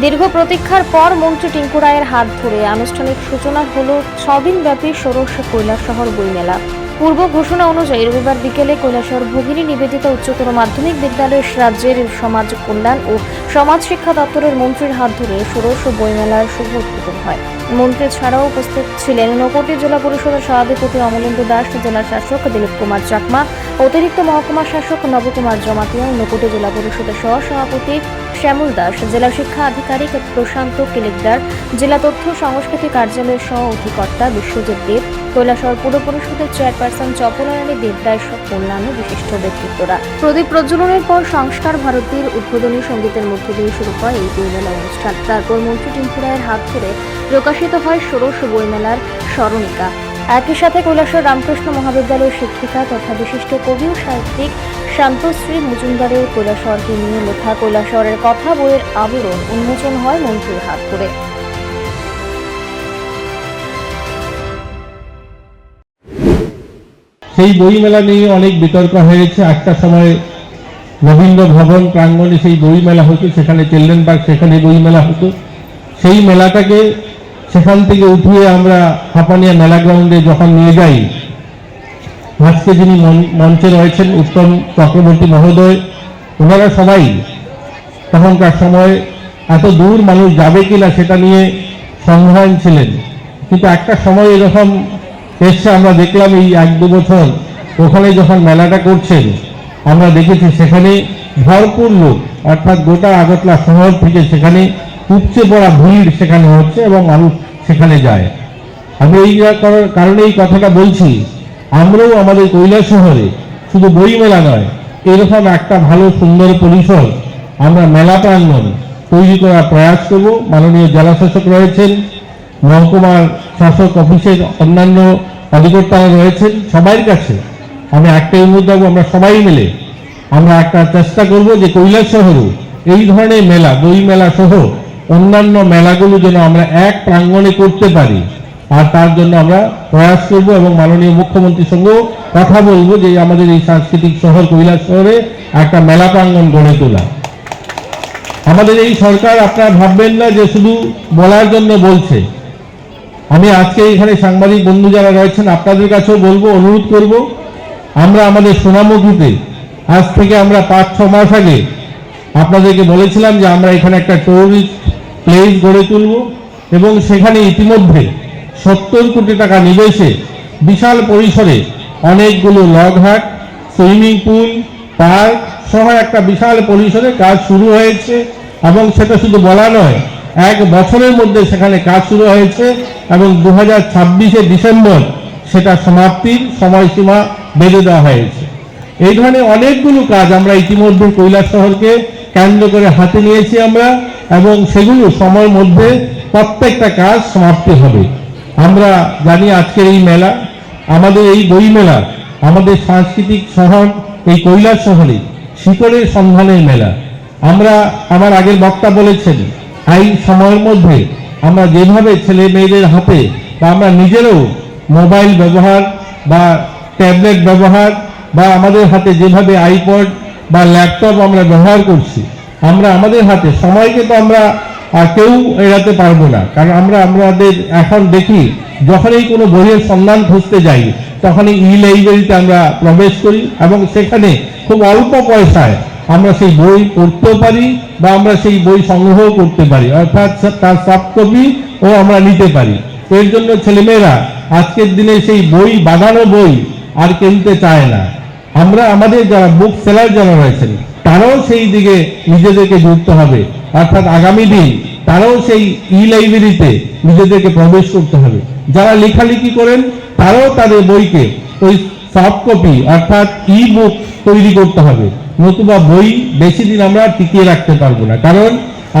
দীর্ঘ প্রতীক্ষার পর মন্ত্রী টিঙ্কু রায়ের হাত ধরে আনুষ্ঠানিক সূচনা হল ছদিনব্যাপী ষোড়শ কৈলাসহর বইমেলা। পূর্ব ঘোষণা অনুযায়ী রবিবার বিকেলে কৈলাসহর ভগিনী নিবেদিতা উচ্চতর মাধ্যমিক বিদ্যালয়ের রাজ্যের সমাজ কল্যাণ ও সমাজ শিক্ষা দপ্তরের মন্ত্রীর হাত ধরে ষোড়শ বইমেলার শুভ উদ্বোধন হয়। মন্ত্রী ছাড়াও উপস্থিত ছিলেন নকটি জেলা পরিষদের সভাধিপতি অমলেন্দু দাস, জেলা শাসক দিলীপ কুমার চাকমা, অতিরিক্ত মহকুমা শাসক নবকুমার জমাতিয়া ঊনকোটি জেলা পরিষদের সহ সভাপতি শ্যামল দাস, জেলা শিক্ষা আধিকারিক প্রশান্ত কিলিকদার, জেলা তথ্য সংস্কৃতি কার্যালয়ের সহ অধিকর্তা বিশ্বজিৎ দেব কৈলাসহর পুর পরিষদের চেয়ারপারসন চপলারানী দেবরায় সহ অন্যান্য বিশিষ্ট ব্যক্তিত্বরা। প্রদীপ প্রজ্বলনের পর সংস্কার ভারতীর উদ্বোধনী সঙ্গীতের মধ্য দিয়ে শুরু হয় এই বইমেলা অনুষ্ঠান। তারপর মন্ত্রী টিঙ্কু রায়ের হাত ধরে প্রকাশিত হয় ষোড়শ বইমেলার স্মরণিকা। একই সাথে কৈলাসর রামকৃষ্ণ মহাবিদ্যালয়ের শিক্ষিকা তথা বিশিষ্ট কবি ও সাহিত্যিক শান্তশ্রী মজুমদারের কৈলাসহরকে নিয়ে লেখা কৈলাসরের কথা বইয়ের আবরণ উন্মোচন হয় মন্ত্রীর হাত ধরে। সেই বইমেলা নিয়ে অনেক বিতর্ক হয়েছে। একটা সময় রবীন্দ্র ভবন প্রাঙ্গণে সেই বইমেলা হতো, সেখানে চিলড্রেন পার্ক সেখানে বইমেলা হতো। সেই মেলাটাকে সেখান থেকে উঠিয়ে আমরা হাপানিয়া মেলা গ্রাউন্ডে যখন নিয়ে যাই আজকে যিনি মঞ্চে রয়েছেন, উত্তম চক্রবর্তী মহোদয়, ওনারা সবাই তখনকার সময় এত দূর মানুষ যাবে কিনা সেটা নিয়ে সংগ্রাম ছিলেন। কিন্তু একটা সময় এরকম এসছে আমরা দেখলাম এই এক দু বছর ওখানে যখন মেলাটা করছেন, আমরা দেখেছি সেখানে ভরপুর লোক, অর্থাৎ গোটা আগরতলা শহর থেকে সেখানে উপচে পড়া ভিড় সেখানে হচ্ছে এবং মানুষ সেখানে যায়। আমি এই কার- কারণে এই কথাটা বলছি, আমরাও আমাদের কৈলাস শহরে শুধু বই মেলা নয়, এরকম একটা ভালো সুন্দর পরিসর আমরা মেলা প্রাঙ্গণ তৈরি করার প্রয়াস করব। মাননীয় জেলা শাসক রয়েছেন, মহকুমার শাসক অফিসের অন্যান্য অধিকর্তারা রয়েছেন সবার কাছে। আমি একটাই অনুরোধ রাখব, আমরা সবাই মিলে। আমরা একটা চেষ্টা করব যে কৈলাস শহরও এই ধরনের মেলা বই মেলা সহ অন্যান্য মেলাগুলো যেন আমরা এক প্রাঙ্গণে করতে পারি। আর তার জন্য আমরা প্রয়াস করব এবং মাননীয় মুখ্যমন্ত্রীর সঙ্গেও কথা বলব যে আমাদের এই সাংস্কৃতিক শহর কৈলাস শহরে একটা মেলা প্রাঙ্গণ গড়ে তোলা। আমাদের এই সরকার, আপনারা ভাববেন না যে শুধু বলার জন্য বলছে। আমি আজকে এখানে সাংবাদিক বন্ধু যারা রয়েছেন, আপনাদের কাছেও বলব, অনুরোধ করব, আমরা আমাদের সোনামুখীতে আজ থেকে আমরা পাঁচ, ছ মাস আগে আপনাদেরকে বলেছিলাম যে আমরা এখানে একটা টুরিস্ট প্লেস গড়ে তুলব এবং সেখানে ইতিমধ্যে সত্তর কোটি টাকা নিবেশে বিশাল পরিসরে অনেকগুলো লগঘাট সুইমিং পুল পার্ক সহ একটা বিশাল পরিসরে কাজ শুরু হয়েছে এবং সেটা শুধু বলা নয় এক বছরের মধ্যে সেখানে কাজ শুরু হয়েছে এবং দু হাজার ডিসেম্বর সেটা সমাপ্তির সময়সীমা বেঁধে দেওয়া হয়েছে। এই ধরনের অনেকগুলো কাজ আমরা ইতিমধ্যে কৈলাস শহরকে কেন্দ্র করে হাতে নিয়েছি আমরা এবং সেগুলো সময়ের মধ্যে প্রত্যেকটা কাজ সমাপ্তি হবে। আমরা জানি আজকের এই মেলা, আমাদের এই বই মেলা, আমাদের সাংস্কৃতিক শহর এই কৈলাস শহরে শিকড়ের সন্ধানের মেলা। আমরা আমার আগের বক্তা বলেছেন এই সময়ের মধ্যে আমরা যেভাবে ছেলে মেয়েদের হাতে বা আমরা নিজেরও মোবাইল ব্যবহার বা ট্যাবলেট ব্যবহার বা আমাদের হাতে যেভাবে আইপড বা ল্যাপটপ আমরা ব্যবহার করছি আমরা আমাদের হাতে সময়কে তো আমরা আহ, কেউ এড়াতে পারব না। কারণ আমরা আমাদের এখন দেখি যখনই কোনো বইয়ের সন্ধান খুঁজতে যাই তখনই ই লাইব্রেরিতে আমরা প্রবেশ করি এবং সেখানে খুব অল্প পয়সায় আমরা সেই বই পড়তেও পারি বা আমরা সেই বই সংগ্রহ করতে পারি, অর্থাৎ তার সফট কপি ও আমরা নিতে পারি। এর জন্য ছেলেমেয়েরা, আজকের দিনে সেই বই বাঁধানো বই আর কিনতে চায় না। আমরা, আমাদের যারা বুক সেলার যারা রয়েছেন, তারাও সেই দিকে নিজেদেরকে যুক্ত হবে। অর্থাৎ আগামী দিন তারাও সেই ই লাইব্রেরিতে নিজেদেরকে প্রবেশ করতে হবে। যারা লেখালেখি করেন, তারাও তাদের বইকে ওই সফট কপি অর্থাৎ ই বুক তৈরি করতে হবে। নতুবা বই বেশি দিন আমরা টিকিয়ে রাখতে পারব না। কারণ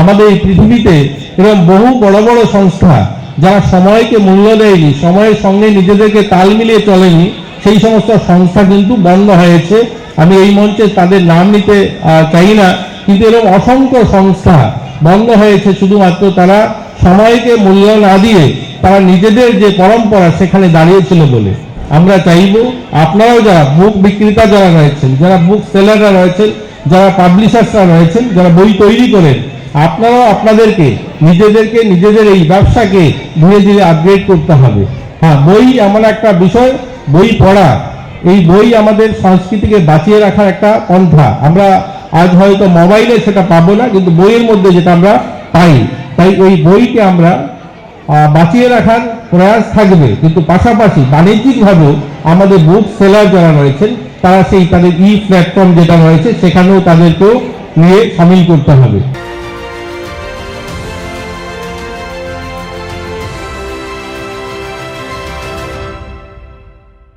আমাদের এই পৃথিবীতে এরকম বহু বড় বড় সংস্থা যারা সময়কে মূল্য দেয়নি, সময়ের সঙ্গে নিজেদেরকে তাল মিলিয়ে চলেনি, সেই সমস্ত সংস্থা কিন্তু বন্ধ হয়েছে। আমি এই মঞ্চে তাদের নাম নিতে চাই না, কিন্তু এরকম অসংখ্য সংস্থা বন্ধ হয়েছে। শুধুমাত্র তারা সময়কে মূল্য না দিয়ে তারা নিজেদের যে পরম্পরা সেখানে দাঁড়িয়েছিল বলে। আমরা চাইব আপনারাও যারা বুক বিক্রেতা যারা রয়েছেন, যারা বুক সেলাররা রয়েছেন, যারা পাবলিশার্সরা রয়েছেন, যারা বই তৈরি করেন, আপনারাও আপনাদেরকে, নিজেদেরকে, নিজেদের এই ব্যবসাকে ধীরে ধীরে আপগ্রেড করতে হবে। হ্যাঁ বই এমন একটা বিষয়, বই পড়া, এই বই আমাদের সংস্কৃতিকে বাঁচিয়ে রাখার একটা পন্থা। আমরা আজ হয়তো মোবাইলে সেটা পাবো না, কিন্তু বইয়ের মধ্যে যেটা আমরা পাই, তাই ওই বইকে আমরা বাঁচিয়ে রাখার প্রয়াস থাকবে। কিন্তু পাশাপাশি বাণিজ্যিকভাবেও আমাদের বুক সেলার যারা রয়েছেন, তারা সেই তাদের ই প্ল্যাটফর্ম যেটা রয়েছে, সেখানেও তাদেরকেও নিয়ে সামিল করতে হবে।